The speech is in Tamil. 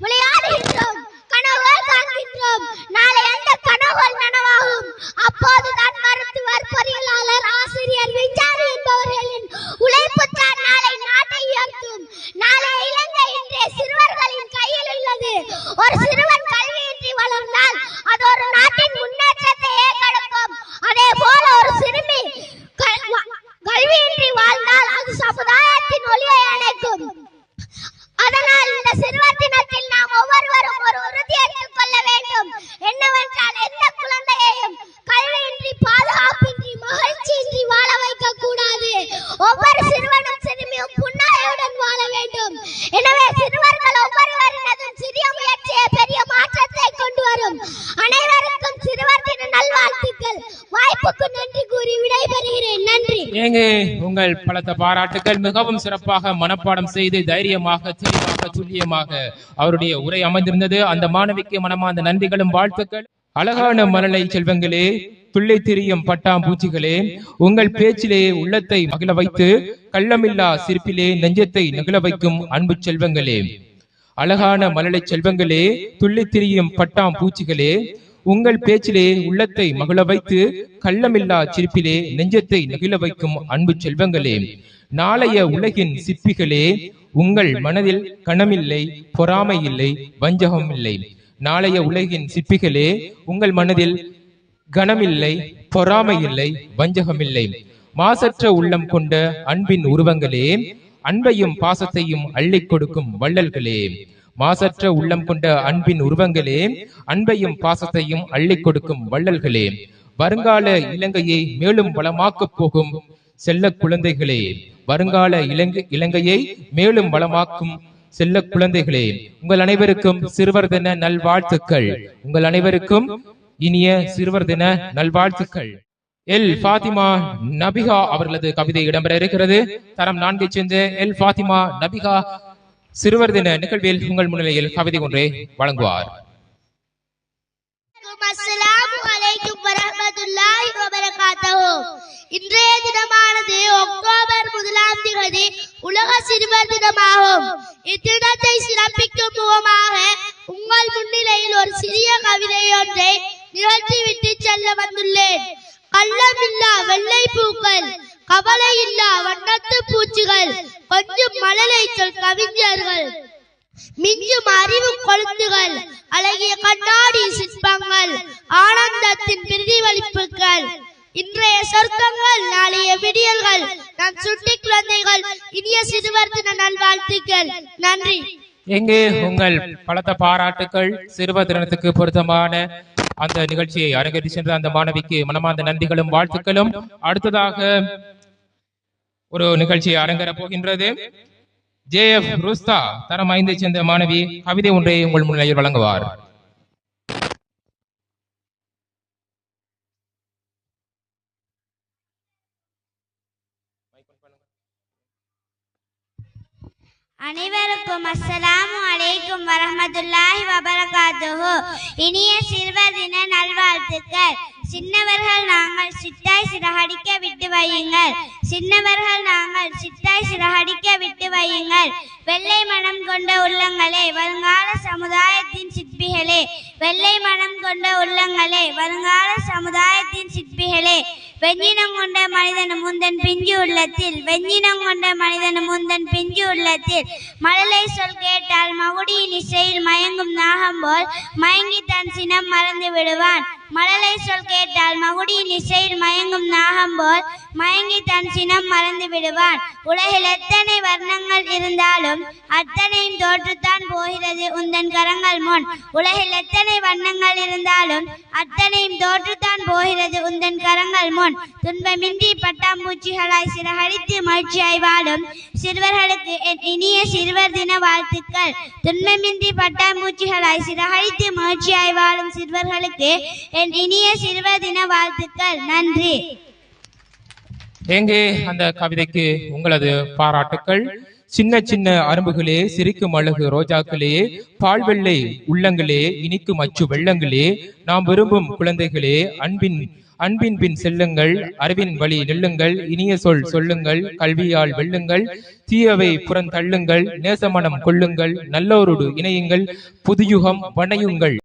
விளையாடுகின்றோம். கனவுகள் காண்கின்றோம். நாளை ஏங்க உங்கள் பலத்த பாராட்டுகள் மிகவும் சிறப்பாக மனப்பாடம் செய்து தைரியமாக தெளிவாக துல்லியமாக அவருடைய உரை அமைந்திருந்தது. அந்த மாணவிக்கு மனமார்ந்த நன்றிகளும் வாழ்த்துக்கள். அழகான மரலை செல்வங்களே துள்ளை திரியும் பட்டாம்பூச்சிகளே உங்கள் பேச்சிலே உள்ளத்தை மகிழ வைத்து கள்ளமில்லா சிரிப்பிலே நெஞ்சத்தை நெகிழ வைக்கும் அன்பு செல்வங்களே. அழகான மலலை செல்வங்களே துள்ளி திரியும் பட்டாம் பூச்சிகளே உங்கள் பேச்சிலே உள்ளத்தை மகிழ வைத்து கள்ளமில்லா சிரிப்பிலே நெஞ்சத்தை நெகிழ வைக்கும் அன்பு செல்வங்களே நாளைய உலகின் சிற்பிகளே உங்கள் மனதில் கணமில்லை பொறாமை இல்லை வஞ்சகம் இல்லை நாளைய உலகின் சிற்பிகளே உங்கள் மனதில் கனமில்லை பொறாமை இல்லை வஞ்சகமில்லை. மாசற்ற உள்ளம் கொண்ட அன்பின் உருவங்களே அன்பையும் பாசத்தையும் அள்ளிக் கொடுக்கும் வள்ளல்களே. மாசற்ற உள்ளம் கொண்ட அன்பின் உருவங்களே அன்பையும் பாசத்தையும் அள்ளிக் கொடுக்கும் வள்ளல்களே. வருங்கால இலங்கையை மேலும் வளமாக்கப் போகும் செல்ல குழந்தைகளே. வருங்கால இலங்கை இலங்கையை மேலும் வளமாக்கும் செல்ல குழந்தைகளே. உங்கள் அனைவருக்கும் சிறுவர் தின நல்வாழ்த்துக்கள். உங்கள் அனைவருக்கும் இனிய சிறுவர் தின நல்வாழ்த்துக்கள். எல் ஃபாத்திமா நபிகா அவர்களது கவிதை இடம்பெற இருக்கிறது. தரம் நான்கை சென்று எல் ஃபாத்திமா நபிகா சிறுவர் தின நிகழ்வில் உங்கள் முன்னிலையில் கவிதை ஒன்றை வழங்குவார். இன்றைய தினமானது அக்டோபர் முதலாம் திகதி உலக சிறுவர் தினமாகும். இத்தினத்தை சிறப்பிக்கும் முகமாக உங்கள் முன்னிலையில் ஒரு சிறிய கவிதை ஒன்றை நிகழ்த்திவிட்டு செல்ல வந்துள்ளேன். கள்ளமில்லா வெள்ளை பூக்கள் கவலை இல்லா வண்ணத்து பூச்சிகள் கொஞ்சம் மழலை சொல் கவிஞர்கள். மிஞ்சும் அறிவு கொழுத்துகள் அழகிய கண்ணாடி சிற்பங்கள் ஆனந்தத்தின் பிரதிபலிப்புகள். இன்றைய சொர்க்கங்கள் நாளைய விடியல்கள். நம் சுட்டி குழந்தைகள் இனிய சிறுவர் தின நல்வாழ்த்துக்கள். நன்றி. எங்கே உங்கள் பலத்த பாராட்டுக்கள் சிறுவர் தினத்துக்கு பொருத்தமான அந்த நிகழ்ச்சியை அரங்கேற்றி சென்ற அந்த மாணவிக்கு மனமார்ந்த நன்றிகளும் வாழ்த்துக்களும். அடுத்ததாக ஒரு நிகழ்ச்சி அரங்கேற போகின்றது. ஜே எஃப் ருஸ்தா தரம் ஐந்தை சேர்ந்த மாணவி கவிதை ஒன்றை உங்கள் முன்னிலையில் வழங்குவார். அனைவருக்கும் அஸ்ஸலாமு அலைக்கும் வரஹ்மத்துல்லாஹி வபரகாத்துஹு. இனிய சிறுவர் தின நல்வாழ்த்துக்கள். சின்னவர்கள் நாங்கள் சிட்டாய் சிறகடிக்க விட்டு வையுங்கள். சின்னவர்கள் நாங்கள் சிட்டாய் சிறகடிக்க விட்டு வையுங்கள். வெள்ளை மனம் கொண்ட உள்ளங்களே வருங்கால சமுதாயத்தின் சிற்பிகளே. வெள்ளை மனம் கொண்ட உள்ளங்களே வருங்கால சமுதாயத்தின் சிற்பிகளே. வெஞ்சினம் கொண்ட மனிதன் முந்தன் பிஞ்சு உள்ளத்தில் வெஞ்சினம் கொண்ட மனிதன் முந்தன் பிஞ்சு உள்ளத்தில். மழலை சொல் கேட்டால் மகுடியின் இசையில் மயங்கும் நாகம் போல் மயங்கி தன் சினம் மறந்து விடுவான். மழலை சொல் கேட்டால் மகுடியின் இசையில் மயங்கும் நாகம் போல் மயங்கி தன் சினம் மறந்து விடுவான். உலகில் எத்தனை வர்ணங்கள் இருந்தாலும் அத்தனையும் தோற்றுத்தான் போகிறது உந்தன் கரங்கள் முன். உலகில் எத்தனை வண்ணங்கள் இருந்தாலும் அத்தனையும் தோற்றுத்தான் போகிறது உந்தன் கரங்கள் முன். துன்பமின்றி பட்டாம்பூச்சிகளாய் சிறகடித்து மகிழ்ச்சியாய் வாழும் சிறுவர்களுக்கு என் இனிய சிறுவர் தின வாழ்த்துக்கள். துன்பமின்றி பட்டாம்பூச்சிகளாய் சிறகடித்து மகிழ்ச்சியாய் வாழும் சிறுவர்களுக்கு என் இனிய சிறுவர் தின வாழ்த்துக்கள். நன்றி. எங்கே அந்த கவிதைக்கு உங்களது பாராட்டுக்கள். சின்ன சின்ன அரும்புகளே சிரிக்கும் அழகு ரோஜாக்களே பால் வெள்ளை உள்ளங்களே இனிக்கும் அச்சு வெள்ளங்களே நாம் விரும்பும் குழந்தைகளே அன்பின் அன்பின் பின் செல்லுங்கள் அறிவின் வழி நெல்லுங்கள் இனிய சொல் சொல்லுங்கள் கல்வியால் வெல்லுங்கள் தீயவை புறந்தள்ளுங்கள் நேசமனம் கொள்ளுங்கள் நல்லோரோடு இணையுங்கள் புதுயுகம் வணையுங்கள்.